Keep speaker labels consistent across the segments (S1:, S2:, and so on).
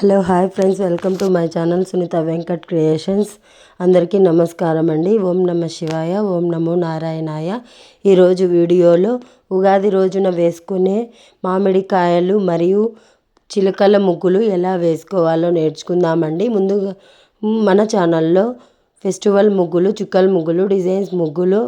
S1: Hello hi friends. Welcome to my channel Sunitha Venkat creations. అందరికీ నమస్కారం అండి. ఓం నమ శివాయ ఓం నమో నారాయణాయ. ఈరోజు వీడియోలో ఉగాది రోజున వేసుకునే మామిడికాయలు మరియు చిలకల ముగ్గులు ఎలా వేసుకోవాలో నేర్చుకుందామండి. ముందుగా మన ఛానల్లో ఫెస్టివల్ ముగ్గులు చుక్కల ముగ్గులు డిజైన్స్ ముగ్గులు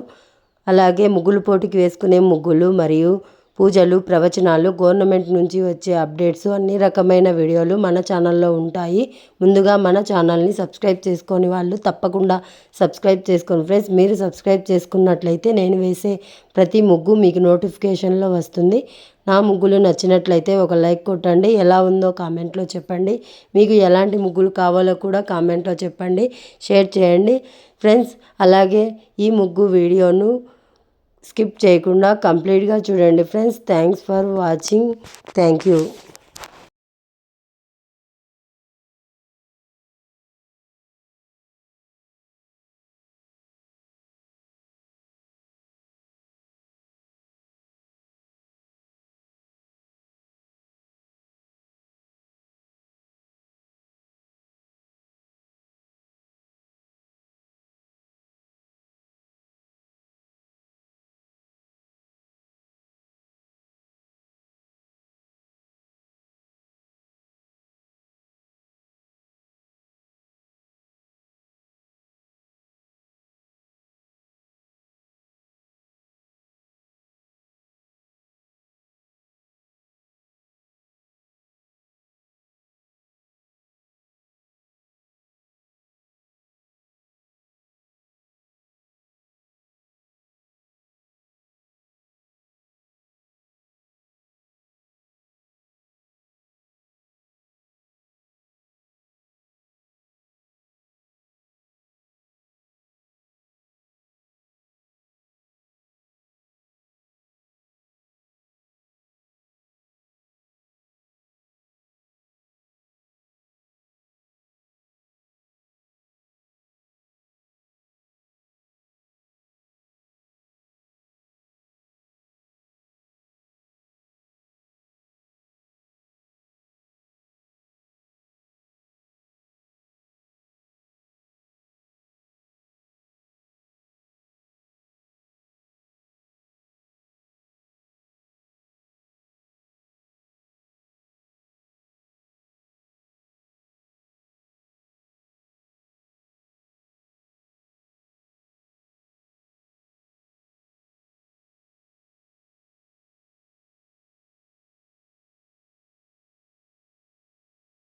S1: అలాగే ముగ్గులు పోటీకి వేసుకునే ముగ్గులు మరియు పూజలు ప్రవచనాలు గవర్నమెంట్ నుంచి వచ్చే అప్డేట్స్ అన్ని రకమైన వీడియోలు మన ఛానల్లో ఉంటాయి. ముందుగా మన ఛానల్ని సబ్స్క్రైబ్ చేసుకొని వాళ్ళు తప్పకుండా సబ్స్క్రైబ్ చేసుకోండి. ఫ్రెండ్స్ మీరు సబ్స్క్రైబ్ చేసుకున్నట్లయితే నేను వేసే ప్రతి ముగ్గు మీకు నోటిఫికేషన్లో వస్తుంది. నా ముగ్గులు నచ్చినట్లయితే ఒక లైక్ కొట్టండి. ఎలా ఉందో కామెంట్లో చెప్పండి. మీకు ఎలాంటి ముగ్గులు కావాలో కూడా కామెంట్లో చెప్పండి. షేర్ చేయండి. ఫ్రెండ్స్ అలాగే ఈ ముగ్గు వీడియోను స్కిప్ చేయకుండా కంప్లీట్గా చూడండి friends. Thanks for watching. Thank you.